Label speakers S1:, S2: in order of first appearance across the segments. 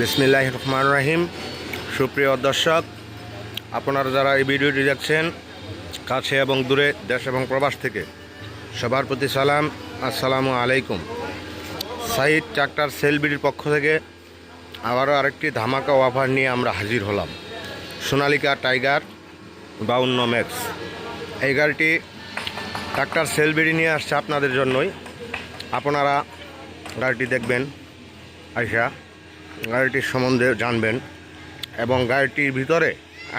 S1: বিসমিল্লাহ রহমান রাহিম সুপ্রিয় দর্শক, আপনারা যারা এই ভিডিওটি দেখছেন, কাছে এবং দূরে দেশ এবং প্রবাস থেকে, সবার প্রতি সালাম, আসসালামু আলাইকুম। সাইদ ট্রাক্টর সেলবিডির পক্ষ থেকে আবারও আরেকটি ধামাকা অফার নিয়ে আমরা হাজির হলাম। সোনালিকা টাইগার, বাউন্ন ম্যাক্স। এই গাড়িটি ট্রাক্টর সেলবিডি নিয়ে আসছে আপনাদের জন্যই। আপনারা গাড়িটি দেখবেন, আইসা। গাড়িটির সম্বন্ধে জানবেন এবং গাড়িটির ভিতরে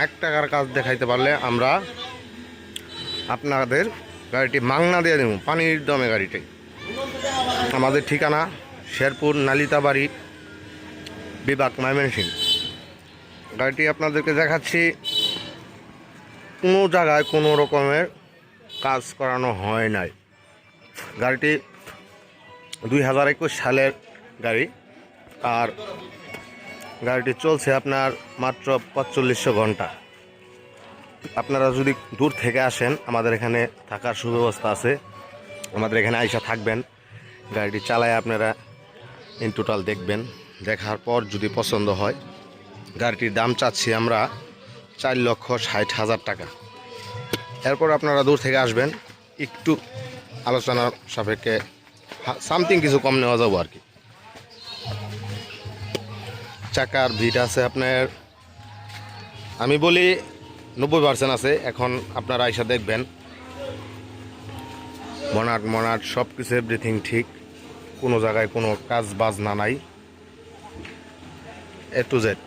S1: এক টাকার কাজ দেখাইতে পারলে আমরা আপনাদের গাড়িটি মাংনা দিয়ে দেব, পানির দমে গাড়িটি। আমাদের ঠিকানা শেরপুর নালিতাবাড়ি, বিভাগ ময়মনসিং গাড়িটি আপনাদেরকে দেখাচ্ছি, কোনো জায়গায় কোনো রকমের কাজ করানো হয় নাই। গাড়িটি দুই হাজার একুশ সালের গাড়ি, আর গাড়িটি চলছে আপনার মাত্র পঁচল্লিশশো ঘণ্টা। আপনারা যদি দূর থেকে আসেন, আমাদের এখানে থাকার সুব্যবস্থা আছে। আমাদের এখানে আইসা থাকবেন। গাড়িটি চালায় আপনারা ইন টোটাল দেখবেন। দেখার পর যদি পছন্দ হয়, গাড়িটির দাম চাচ্ছি আমরা চার লক্ষ ষাট হাজার টাকা। এরপর আপনারা দূর থেকে আসবেন। একটু আলোচনার সাপেক্ষে সামথিং কিছু কম নেওয়া যাব আর কি। চাকার ভিট আছে আপনার, আমি বলি নব্বই পার্সেন্ট আছে, এখন আপনারা আইসা দেখবেন। মনাট মনাট সব কিছু এভরিথিং ঠিক, কোনো জায়গায় কোনো কাজ বাজ না নাই। এ টু জেড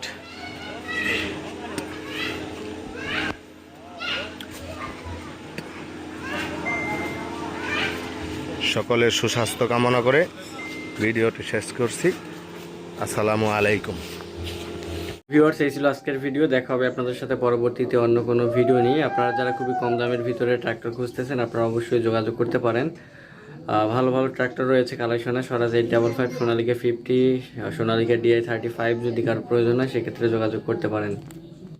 S1: সকলের সুস্বাস্থ্য কামনা করে ভিডিওটি শেষ করছি। আসসালামু আলাইকুম।
S2: ভিউয়ার্স এই ছিল আজকের ভিডিও দেখা হবে আপনাদের সাথে পরবর্তীতে অন্য কোনো ভিডিও নিয়ে। আপনারা যারা খুবই কম দামের ভিতরে ট্রাক্টর খুঁজতেছেন, আপনারা অবশ্যই যোগাযোগ করতে পারেন। ভালো ভালো ট্রাক্টর রয়েছে কালেকশনে। Swaraj eight double five Sonalika fifty Sonalika DI thirty five যদি কারোর প্রয়োজন হয়, সেক্ষেত্রে যোগাযোগ করতে পারেন।